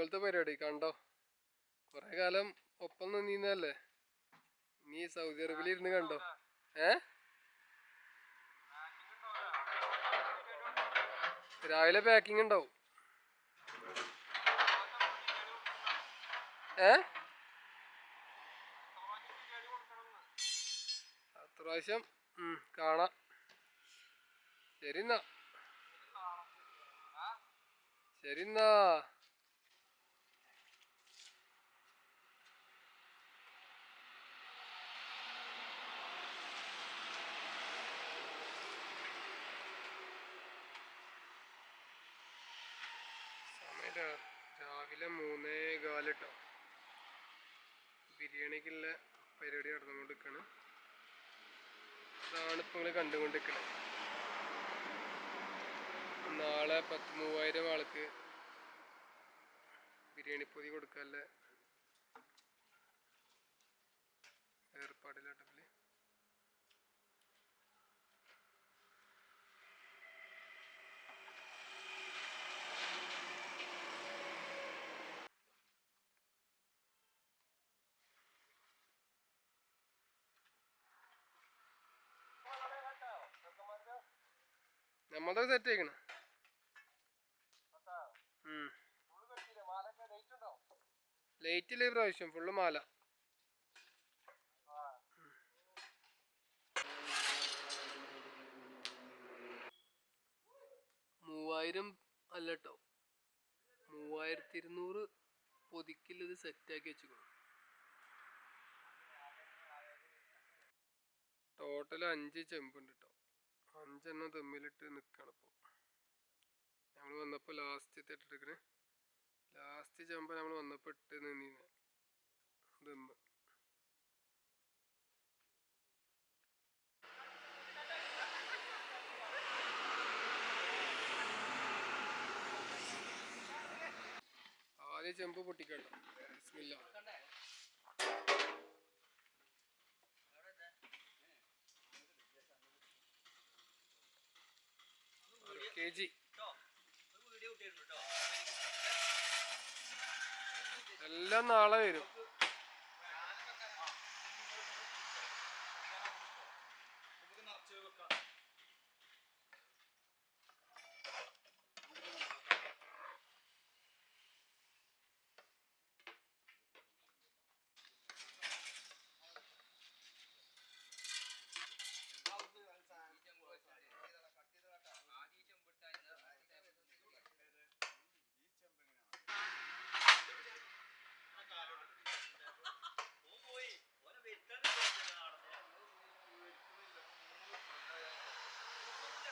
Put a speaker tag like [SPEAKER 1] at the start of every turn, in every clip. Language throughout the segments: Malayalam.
[SPEAKER 1] പോലത്തെ പരിപാടി കണ്ടോ? കൊറേ കാലം ഒപ്പം നിന്നല്ലേ നീ സൗദി അറേബ്യയിൽ ഇരുന്ന് കണ്ടോ? ഏ? രാവിലെ പാക്കിംഗ് ഉണ്ടാവും. ഏ? ഉം, കാണാം. ശരി എന്നാ. ശരി എന്നാ. രാവിലെ മൂന്നേ കാലിട്ടോ. ബിരിയാണിക്കുള്ള പരിപാടി നടന്നുകൊണ്ടിരിക്കുകയാണ് അതാണ് ഇപ്പൊ നിങ്ങൾ കണ്ടുകൊണ്ടിരിക്കുന്നത് നാളെ പത്ത് മൂവായിരം ആൾക്ക് ബിരിയാണി പൊതി കൊടുക്കാനുള്ള നമ്മളത് സെറ്റ് ചെയ്യണം. ലൈറ്റ് ഇല്ല പ്രാവശ്യം ഫുള്ള് മാല. മൂവായിരം അല്ല കേട്ടോ മൂവായിരത്തി ഇരുന്നൂറ് പൊതിക്കില്ലത് സെറ്റാക്കി വെച്ചിക്കണം ടോട്ടൽ അഞ്ച് ചെമ്പുണ്ട് അഞ്ചെണ്ണം തമ്മിലിട്ട് നിൽക്കണം ഇപ്പോൾ നമ്മൾ വന്നപ്പോൾ ലാസ്റ്റ് ഇട്ടിരിക്കണേ ലാസ്റ്റ് ചെമ്പ നമ്മൾ വന്നപ്പോൾ ഇട്ട് നിന്നീന്. ദമ്മ് ആദ്യം ചെമ്പ് പൊട്ടിക്കണ്ട. ബിസ്മില്ല. കെ ജി എല്ലാം നാളെ വരും.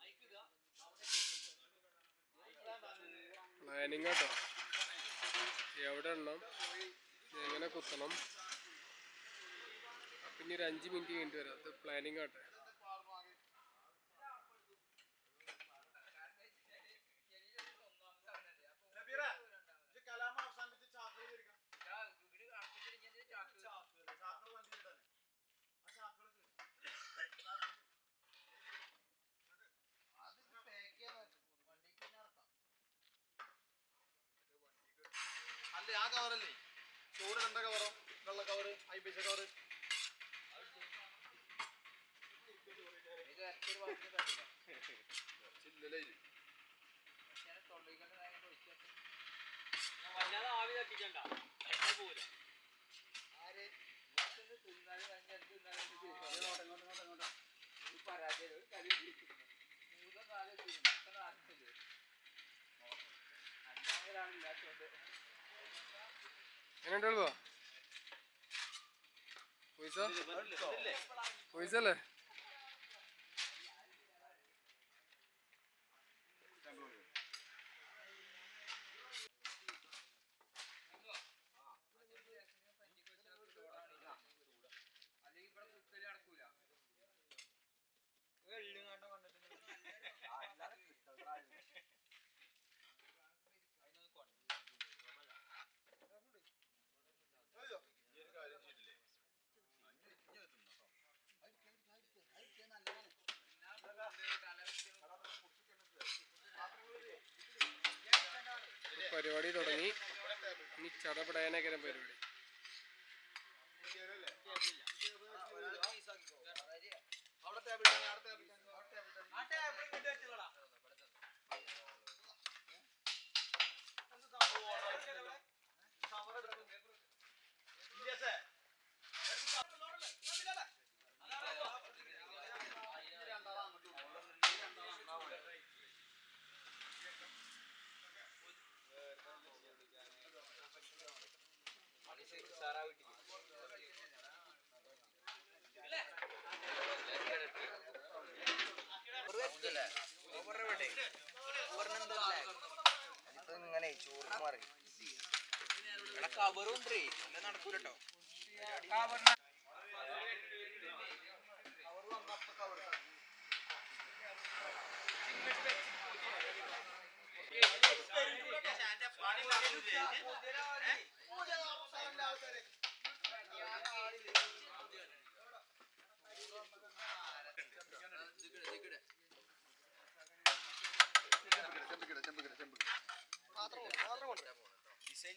[SPEAKER 2] അയക്കുക
[SPEAKER 1] പ്ലാനിങ് കേട്ടോ. എവിടെ എണ്ണം എങ്ങനെ കുത്തണം? ഇനി ഒരു അഞ്ച് മിനിറ്റ് കഴിഞ്ഞിട്ട് വരാം. അത് പ്ലാനിങ് ആട്ടെ.
[SPEAKER 3] ആ ചാക്കുകൾ അല്ലേ ആ കവറല്ലേ ചോറ് കണ്ട കവറോ വെള്ള കവറ് അയ്പൈസ കവറ്?
[SPEAKER 1] എങ്ങനെയുണ്ടോ പൈസ അല്ലേ? പരിപാടി തുടങ്ങി. ഇനി ചടപടയാനൊക്കെ പരിപാടി
[SPEAKER 3] അവിടെ ടേബിൾ തന്നെ അവിടെ ടേബിൾ തന്നെ അവിടെ ടേബിൾ തന്നെ എന്ത് സംഭവം കവർ എടുക്കും ഇല്ലേ
[SPEAKER 4] ഇങ്ങനെ ചോറ് മാറി
[SPEAKER 5] കവറുണ്ടേ. അല്ല നടക്കൂലട്ടോ. ഡിസൈൻ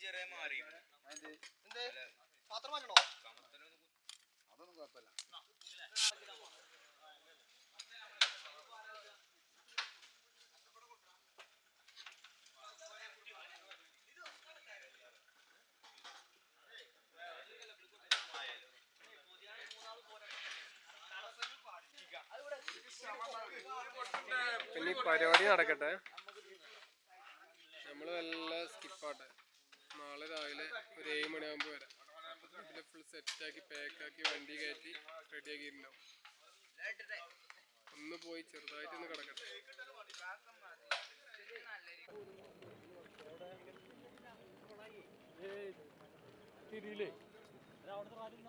[SPEAKER 5] ചെറിയ മാറി.
[SPEAKER 3] എന്തേ? പാത്രം മാറ്റണോ?
[SPEAKER 4] അതൊന്നും കുഴപ്പമില്ല.
[SPEAKER 1] പിന്നെ ഈ പരിപാടി നടക്കട്ടെ. നമ്മൾ വല്ല സ്കിപ്പാട്ടെ നാളെ രാവിലെ ഒരു ഏഴ് മണിയാകുമ്പോൾ വരാം. ഇതിൽ ഫുൾ സെറ്റാക്കി പാക്കാക്കി വണ്ടി കയറ്റി റെഡിയാക്കിയിട്ടുണ്ടാവും ഒന്ന് പോയി ചെറുതായിട്ടൊന്ന് കിടക്കട്ടെ.
[SPEAKER 6] മധുകളാലെ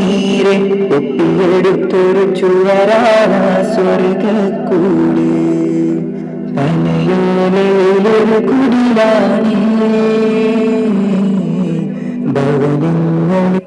[SPEAKER 6] മിഴിനീരെ ഒപ്പിയെടുത്തൊരു ചുവരാണ് സ്വർഗക്കൂട് പനയോലയിലൊരു കുടിലാണേ. ഭവനങ്ങളിൽ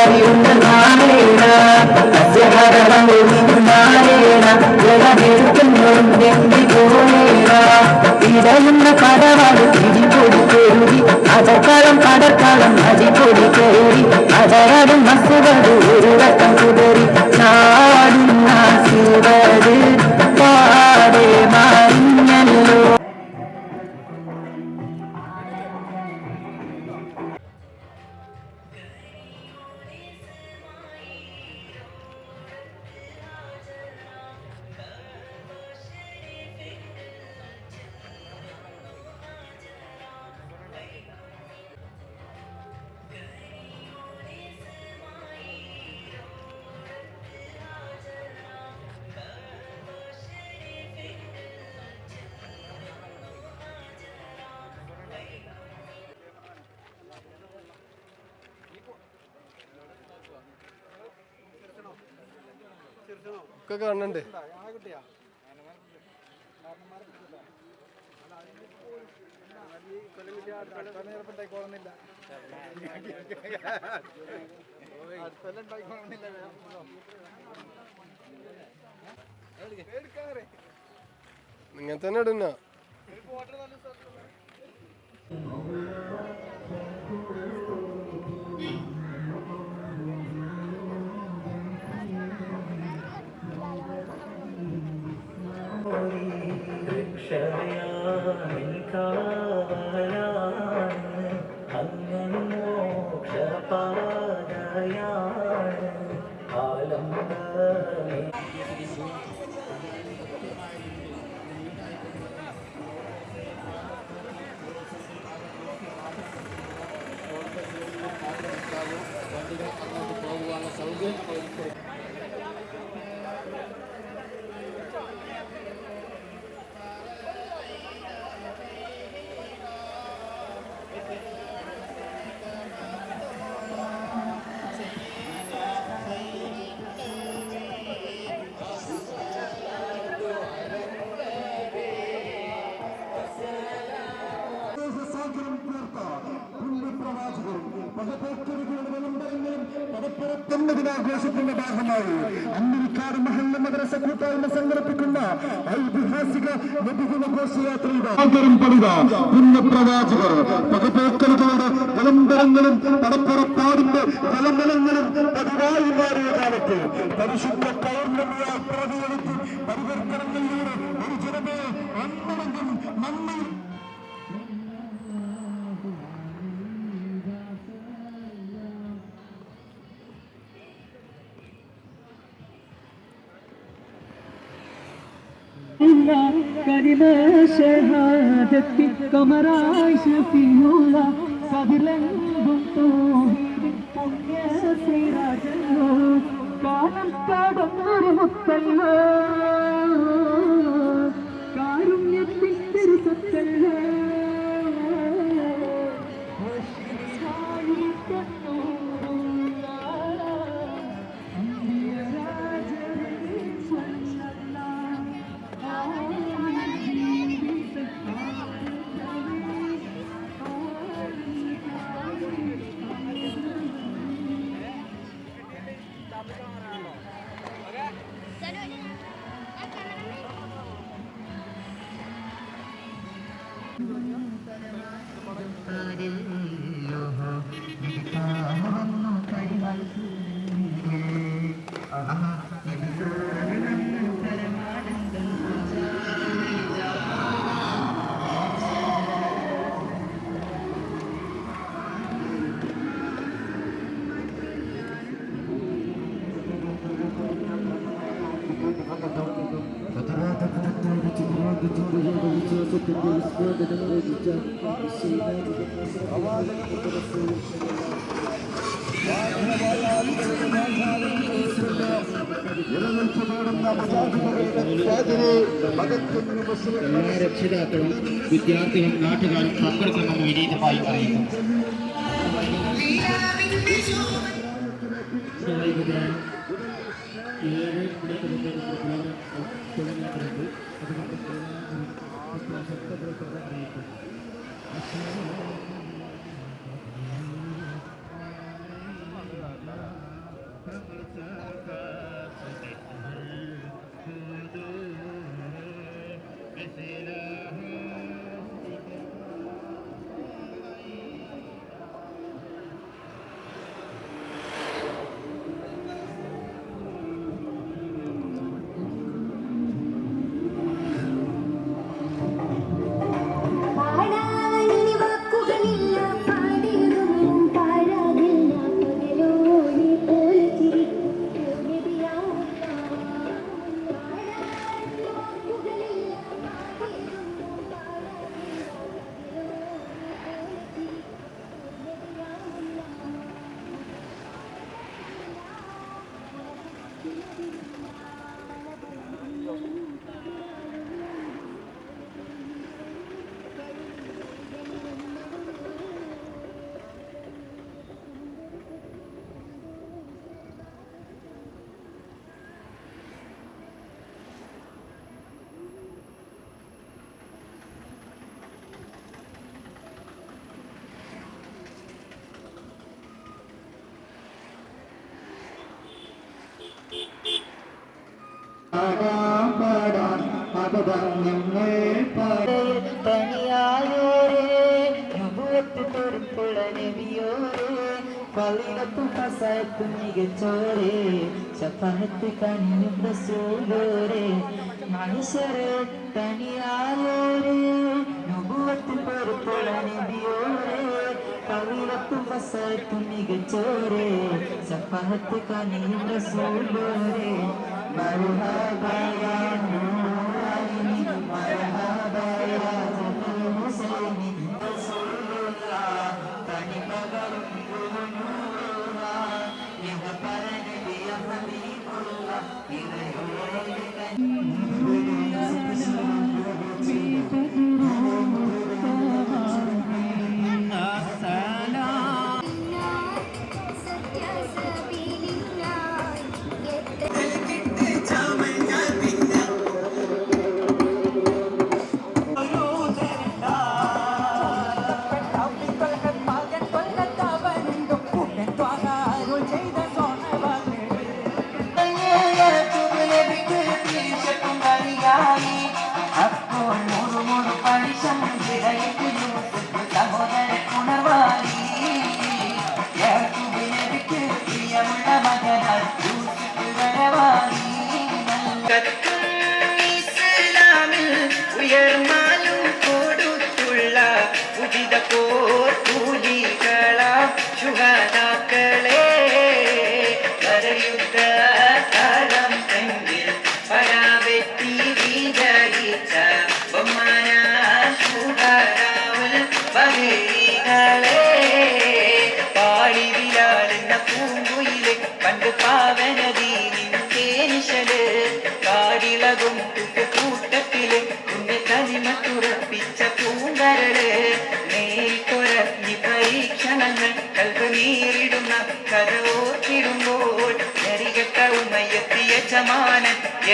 [SPEAKER 6] അറിയുന്ന നാളേണ നാളേണ ജനമെടുക്കുന്നവരുണ്ടെങ്കിൽ കോരേണ ഇടയുന്ന കടവാട് പിടിപൊടി കയറി അടക്കളം കടക്കളം അടിപൊടി കയറി അടരാടും മസുവത്
[SPEAKER 1] ഒക്കെ കാണണ്ട് ഇങ്ങനെ തന്നെ ഇടുന്ന.
[SPEAKER 7] പൊരി വൃക്ഷമയാ കാലാ ദിനാഘോഷത്തിന്റെ ഭാഗമായി അന്നിരിക്കാട് മഹല്ല മദ്രസ കൂട്ടായ്മ സംഘടിപ്പിക്കുന്ന ഐതിഹാസിക ഘോഷയാത്രയുടെ ആദരം പുണ്യപ്രവാചകർ പകപോക്കലുകളുടെ വിളംബരങ്ങളും പടപ്പുറപ്പാടിന്റെ വിളംബരങ്ങളും പതിവായി മാറിയ കാലത്ത് പരിശുദ്ധ പൗർണമിയായി പ്രതിയെടുത്ത്
[SPEAKER 6] കരിമ ഷഹാദത്തി കമറായി ഷഫിയുള്ള കതിലെങ്കും തോഹീദിൻ പുണ്യ ശ്രീരാജല്ലോ കാലം കടന്നൊരു മുത്തല്ലോ. കാരുണ്യത്തിൻ തിരുസത്തല്ലോ Oh,
[SPEAKER 7] എല്ലാ രക്ഷിതാക്കളും വിദ്യാർത്ഥികളും നാട്ടുകാരും പങ്കെടുക്കുമെന്ന് വിനീതമായി
[SPEAKER 8] അറിയിക്കും ഏഴ് തുടങ്ങിയിട്ടുണ്ട് അതുകൊണ്ട് Mm-hmm. പാടാം പാടാം അപഭംഗങ്ങൾ തനിയായോരേ നബുവത്ത്
[SPEAKER 7] തുറപ്പുള്ള നബിയോരേ പള്ളികത്തു കസായത്ത്
[SPEAKER 6] മികച്ചോരേ ചപ്പാഹത്ത് കണ്ണിനും റസൂലോരേ മനുഷ്യരെ തനിയായോരേ നബുവത്ത് പൊറുപ്പുള്ള നബിയോരേ പള്ളികത്തു കസായത്ത് മികച്ചോരേ ചപ്പാഹത്ത് കണ്ണിനും റസൂലോരേ Maruha Bhagavan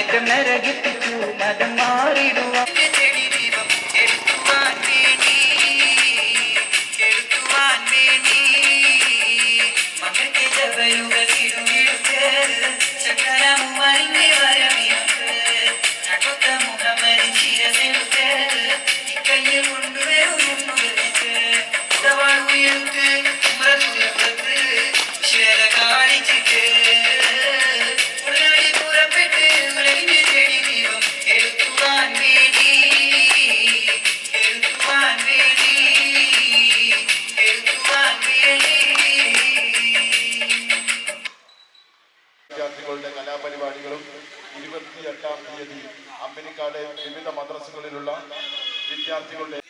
[SPEAKER 6] ചേറ്റം നരകിപ്പിച്ചു മതം മാറിടുവാൻ. കൊണ്ടുവരുന്നു ഉടവാൾ ഉയർത്ത്
[SPEAKER 9] അമ്പനിക്കാട് വിവിധ മദ്രസകളിലുള്ള വിദ്യാർത്ഥികളുടെ